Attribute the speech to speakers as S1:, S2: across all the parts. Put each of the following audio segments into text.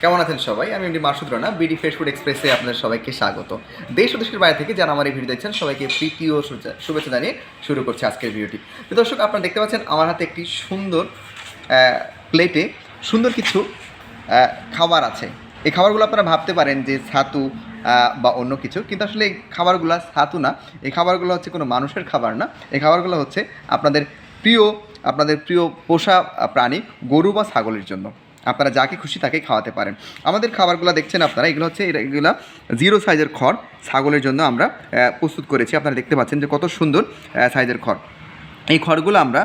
S1: কেমন আছেন সবাই? আমি এমনি Masud Rana, BD fresh food এক্সপ্রেসে আপনাদের সবাইকে স্বাগত। দেশ ও দেশের বাইরে থেকে যারা আমার এই ভিডিও দেখছেন, সবাইকে প্রীতি ও শুভেচ্ছা- জানিয়ে শুরু করছে আজকের ভিডিওটি। দর্শক, আপনারা দেখতে পাচ্ছেন আমার হাতে একটি সুন্দর প্লেটে সুন্দর কিছু খাবার আছে। এই খাবারগুলো আপনারা ভাবতে পারেন যে ছাতু বা অন্য কিছু, কিন্তু আসলে এই খাবারগুলো ছাতু না। এই খাবারগুলো হচ্ছে কোনো মানুষের খাবার না। এই খাবারগুলো হচ্ছে আপনাদের প্রিয় আপনাদের প্রিয় পোষা প্রাণী গরু বা ছাগলের জন্য। আপনারা যাকে খুশি তাকে খাওয়াতে পারেন। আমাদের খাবারগুলো দেখছেন আপনারা, এগুলো হচ্ছে, এগুলো জিরো সাইজের খড়, ছাগলের জন্য আমরা প্রস্তুত করেছি। আপনারা দেখতে পাচ্ছেন যে কত সুন্দর সাইজের খড়। এই খড়গুলো আমরা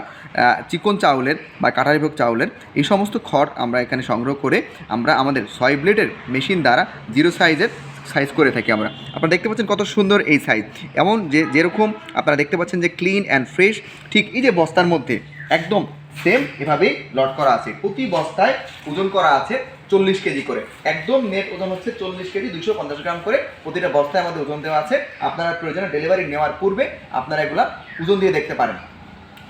S1: চিকন চাউলের বা কাটারিভোগ চাউলের এই সমস্ত খড় আমরা এখানে সংগ্রহ করে আমরা আমাদের ছয় ব্লেডের মেশিন দ্বারা জিরো সাইজের সাইজ করে থাকি আমরা। আপনারা দেখতে পাচ্ছেন কত সুন্দর এই সাইজ এমন যে, যেরকম আপনারা দেখতে পাচ্ছেন যে ক্লিন অ্যান্ড ফ্রেশ ঠিক এই যে বস্তার মধ্যে একদম সেম এভাবেই লট করা আছে। প্রতি বস্তায় ওজন করা আছে চল্লিশ কেজি করে। একদম নেট ওজন হচ্ছে চল্লিশ কেজি দুশো পঞ্চাশ গ্রাম করে প্রতিটা বস্তায় আমাদের ওজন দেওয়া আছে। আপনারা প্রয়োজনে ডেলিভারি নেওয়ার পূর্বে আপনারা এগুলা ওজন দিয়ে দেখতে পারেন।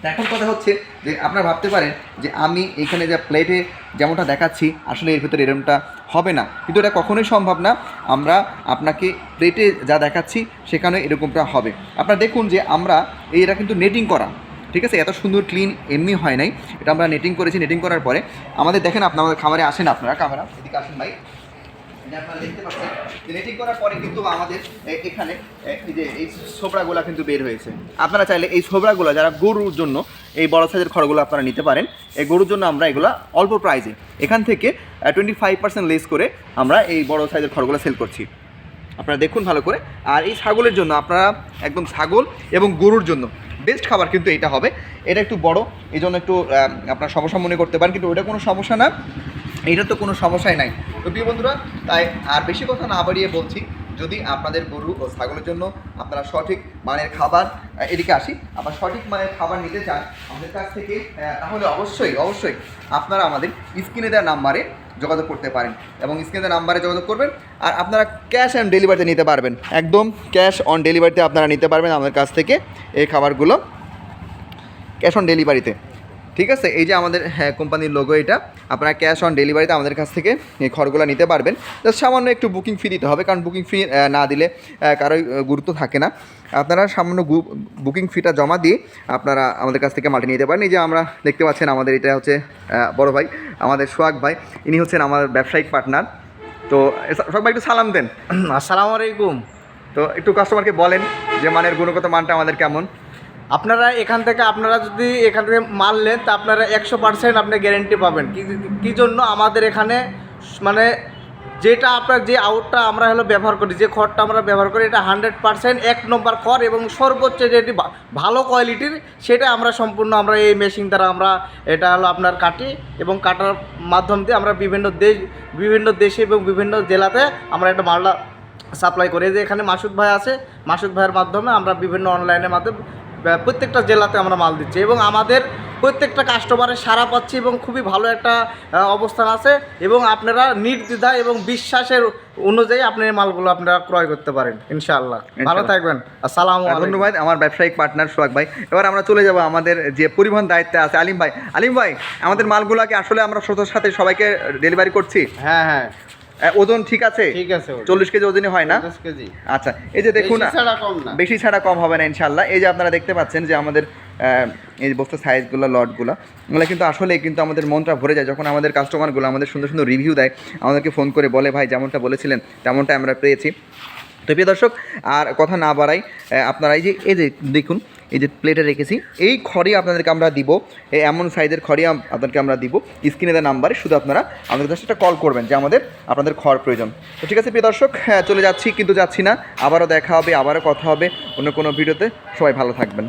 S1: এখন কথা হচ্ছে যে, আপনারা ভাবতে পারেন যে, আমি এখানে যে প্লেটে যেমনটা দেখাচ্ছি, আসলে এর ভিতরে এরমটা হবে না। কিন্তু এটা কখনোই সম্ভব না। আমরা আপনাকে প্লেটে যা দেখাচ্ছি, সেখানে এরকমটা হবে। আপনারা দেখুন যে, আমরা এটা কিন্তু নেটিং করা। ঠিক আছে? এত সুন্দর ক্লিন এমনি হয় নাই। এটা আমরা নেটিং করেছি নেটিং করার পরে আমাদের দেখেন আপনার আমাদের খামারে আসেন আপনারা ক্যামেরা এদিকে আসেন ভাই। আপনারা নেটিং করার পরে কিন্তু আমাদের এখানে এই যে এই ছোবড়াগুলো কিন্তু বের হয়েছে। আপনারা চাইলে এই ছোবড়াগুলো, যারা গরুর জন্য এই বড় সাইজের খড়গুলো আপনারা নিতে পারেন, এই গরুর জন্য আমরা এগুলো অল্প প্রাইজে এখান থেকে টোয়েন্টি ফাইভ পার্সেন্ট লেস করে আমরা এই বড় সাইজের খড়গুলো সেল করছি। আপনারা দেখুন ভালো করে। আর এই ছাগলের জন্য আপনারা একদম ছাগল এবং গরুর জন্য বেস্ট খাবার কিন্তু এটা হবে। এটা একটু বড় এই জন্য একটু আপনার সমস্যা মনে করতে পারেন, কিন্তু ওটা কোনো সমস্যা না। এটা তো কোনো সমস্যাই নাই। তো প্রিয় বন্ধুরা, তাই আর বেশি কথা না বাড়িয়ে বলছি যদি আপনাদের গরু ও ছাগলের জন্য আপনারা সঠিক মানের খাবার এদিকে আসি। আপনারা সঠিক মানের খাবার নিতে চান আমাদের কাছ থেকে তাহলে অবশ্যই অবশ্যই আপনারা আমাদের স্ক্রিনে দেওয়া নাম্বারে যোগাযোগ করতে পারেন এবং স্ক্রিনে নাম্বারে যোগাযোগ করবেন আর আপনারা ক্যাশ অন ডেলিভারিতে নিতে পারবেন। একদম ক্যাশ অন ডেলিভারিতে আপনারা নিতে পারবেন আমাদের কাছ থেকে এই খাবারগুলো। ক্যাশ অন ডেলিভারিতে। ঠিক আছে? এই যে আমাদের হ্যাঁ কোম্পানির লোগো এটা। আপনারা ক্যাশ অন ডেলিভারিতে আমাদের কাছ থেকে এই খড়গুলো নিতে পারবেন। জাস্ট সামান্য একটু বুকিং ফি দিতে হবে কারণ বুকিং ফি না দিলে কারোই গুরুত্ব থাকে না। আপনারা সামান্য বুকিং ফিটা জমা দিয়ে আপনারা আমাদের কাছ থেকে মাটি নিতে পারেন। এই যে আমরা দেখতে পাচ্ছেন আমাদের এটা হচ্ছে বড় ভাই আমাদের সোহাগ ভাই। ইনি হচ্ছেন আমার ব্যবসায়িক পার্টনার তো সোহাগ ভাই একটু সালাম দেন।
S2: আসসালামু আলাইকুম।
S1: তো একটু কাস্টমারকে বলেন যে মানের গুণগত মানটা আমাদের কেমন?
S2: আপনারা এখান থেকে, আপনারা যদি এখান থেকে মাল নেন, তা আপনারা একশো পার্সেন্ট আপনি গ্যারেন্টি পাবেন। কি জন্য আমাদের এখানে মানে যেটা আপনার যে আউটটা আমরা হলো ব্যবহার করি, যে খড়টা আমরা ব্যবহার করি, এটা হান্ড্রেড পার্সেন্ট এক নম্বর খড় এবং সর্বোচ্চ যেটি ভালো কোয়ালিটির সেটা আমরা সম্পূর্ণ আমরা এই মেশিন দ্বারা আমরা এটা হলো আপনার কাটি এবং কাটার মাধ্যম দিয়ে আমরা বিভিন্ন দেশ, বিভিন্ন দেশে এবং বিভিন্ন জেলাতে আমরা একটা মালটা সাপ্লাই করি। যে এখানে মাসুদ ভাই আছে, মাসুদ ভাইয়ের মাধ্যমে আমরা বিভিন্ন অনলাইনের মাধ্যমে প্রত্যেকটা জেলাতে আমরা মাল দিচ্ছি এবং আমাদের প্রত্যেকটা কাস্টমারের সারা পাচ্ছি এবং খুবই ভালো একটা অবস্থান আছে এবং আপনারা নির্দ্বিধা এবং বিশ্বাসের অনুযায়ী আপনি এই মালগুলো আপনারা ক্রয় করতে পারেন ইনশাআল্লাহ। ভালো থাকবেন। আসসালামু
S1: ধন্যবাদ আমার ব্যবসায়িক পার্টনার সোহাগ ভাই। এবার আমরা চলে যাব আমাদের যে পরিবহন দায়িত্বে আছে আলিম ভাই। আলিম ভাই আমাদের মালগুলোকে আসলে আমরা সততার সাথে সবাইকে ডেলিভারি করছি?
S2: হ্যাঁ হ্যাঁ।
S1: ওজন ঠিক আছে?
S2: ঠিক আছে
S1: চল্লিশ কেজি ওজনে হয় না?
S2: কেজি।
S1: আচ্ছা এই যে দেখুন
S2: বেশি ছাড়া কম
S1: হবে না ইনশাল্লাহ এই যে আপনারা দেখতে পাচ্ছেন যে আমাদের এই যে বস্তার সাইজগুলো লটগুলো এগুলো কিন্তু আসলে কিন্তু আমাদের মনটা ভরে যায়। যখন আমাদের কাস্টমারগুলো আমাদের সুন্দর সুন্দর রিভিউ দেয় আমাদেরকে ফোন করে বলে ভাই যেমনটা বলেছিলেন তেমনটা আমরা পেয়েছি। তো প্রিয় দর্শক আর কথা না বাড়াই আপনারা এই যে এই যে দেখুন এই যে প্লেটে রেখেছি, এই খড়ি আপনাদেরকে আমরা দিব, এই এমন সাইজের খড়ি আপনাদেরকে আমরা দিব স্ক্রিনে দেওয়া নাম্বারে শুধু আপনারা আমাদের কাছে একটা কল করবেন যে আমাদের, আপনাদের খড় প্রয়োজন। তো ঠিক আছে, প্রিয় দর্শক হ্যাঁ চলে যাচ্ছি, কিন্তু যাচ্ছি না। আবারও দেখা হবে, আবারও কথা হবে, অন্য কোনো ভিডিওতে সবাই ভালো থাকবেন।